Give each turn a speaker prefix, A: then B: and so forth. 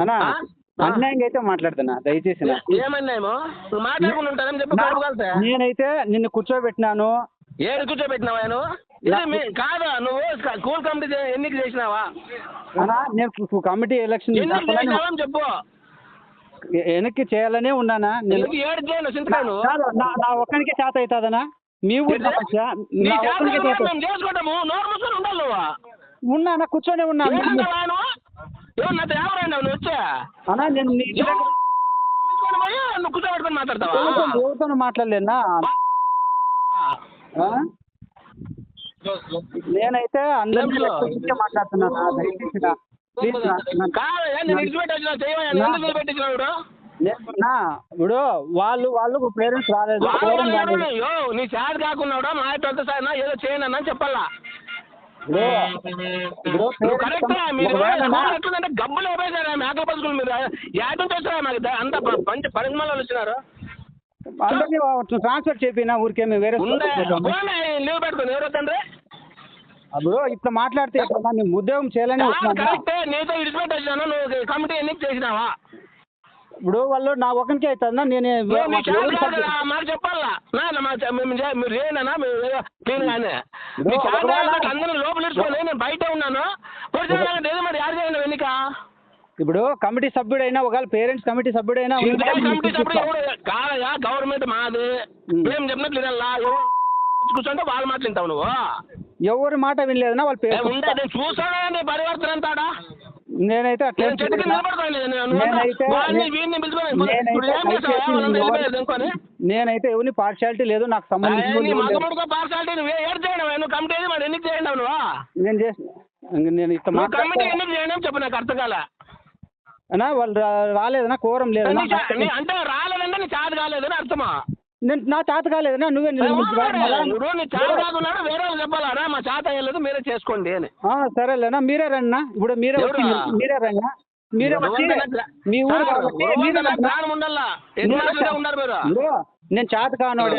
A: అన్నా. అన్యాయంగా అయితే మాట్లాడుతున్నా దయచేసి.
B: ఏమన్నాయేమో ఉంటానని చెప్పి కడుపు కలితే
A: నేనైతే నిన్ను కూర్చోబెట్టినాను.
B: ఏడు కూర్చోబెట్టినావా నువ్వు కాదా నువ్వు స్కూల్ కమిటీ ఎన్నిక చేసినావా?
A: నేను కమిటీ ఎలక్షన్
B: చెప్పు.
A: వెనక్కి చేయాలనే ఉన్నానా? నా ఒక్కనికే చేత అవుతుందనా మీ ఊరి సమస్య
B: నీ
A: నా
B: చేత
A: ఉన్నానా కూర్చొని ఉన్నా.
B: నాతో ఎవరైనా నువ్వు వచ్చా?
A: అన్నా నేను నీ ఇంటి దగ్గర
B: పిలుచుకొని పోయి నువ్వు కూర్చోబెట్టుకొని మాట్లాడతావా?
A: ఎవరితో- ఎవరితోనూ మాట్లాడలేనా? ఆ? నేనైతే
B: లేపులో.
A: రెస్పెక్ట్గా మాట్లాడుతున్నానా దయచేసి నా- ప్లీజ్ నా- నా-
B: కాదు నేను వచ్చిన ఎందుకు ఇప్పుడు?
A: నేను- నా ఇప్పుడు వాళ్ళు వాళ్ళు పేరెంట్స్ రాలేదు?
B: యో, నీ చేత కాకున్నాడా మా సార్ ఏదో చేయను అన్న చెప్పాలా? ఎట్లుందంటే గబ్బులు అయిపోయినారా మేకల పసుకులు మీరు. యాడ్ నుంచి మాకు? అంత మంచి పరిమాణాలు వచ్చినారు.
A: అందరినీ ట్రాన్స్ఫర్ చేపినా వేరే స్కూల్కి పోతాము.
B: పోనీ, లీవ్ పెట్టుకుని ఎవరు తండ్రి
A: అప్పుడు ఇట్లా మాట్లాడితే నేను ఉద్యోగం చేయాలని
B: నీతో విడిచిపెట్టి వచ్చినాను నువ్వు కమిటీ ఎన్నిక చేసినావా?
A: ఇప్పుడు వాళ్ళు నా ఒకరికి అవుతుందా? నేను
B: మాకు చెప్పాలా? నా నా మా చే- మేము మీరు చేయనా మీరు గానే అందరూ మరి చేయండి ఎన్నిక
A: ఇప్పుడు కమిటీ సభ్యుడైనా ఒకవేళ పేరెంట్స్ కమిటీ సభ్యుడైనా
B: కమిటీ సభ్యుడు
A: చూపిస్తా.
B: ఎవడు? కాదయా గవర్నమెంట్ మాది. మేము చెప్పినట్లు కూర్చుంటే వాళ్ళు మాట్లాడతావు నువ్వు.
A: ఎవరి మాట వినలేదన్నా వాళ్ళ పేరు
B: ఉండే నేను చూసానా పరివర్తన అంతాడా?
A: నేనైతే అట్లా నేనైతే ఎవరిని పార్షాలిటీ లేదు నాకు
B: నువ్వు?
A: నేను చేసిన నేను ఇట్లా
B: కమిటీ చేయండి చెప్పు నాకు అర్థం కాల.
A: అన్నా వాళ్ళు రాలేదన్నా కోరం
B: అంటే రాలేదంటే నీ చాత కాలేదని అర్థమా?
A: నేను నా తాత కాలేదన్నా నువ్వే
B: నువ్వు నీ చాత వేరే వాళ్ళు మా చాత అయ్యలేదు మీరే చేసుకోండి అని.
A: ఆ, సరేలేనా మీరే రండి ఇప్పుడు మీరే వచ్చి? మీరే రండి మీరే వచ్చి మీ ఊరు
B: ఉన్నారు మీరు?
A: నేను చేత నేను చేత కానోడే.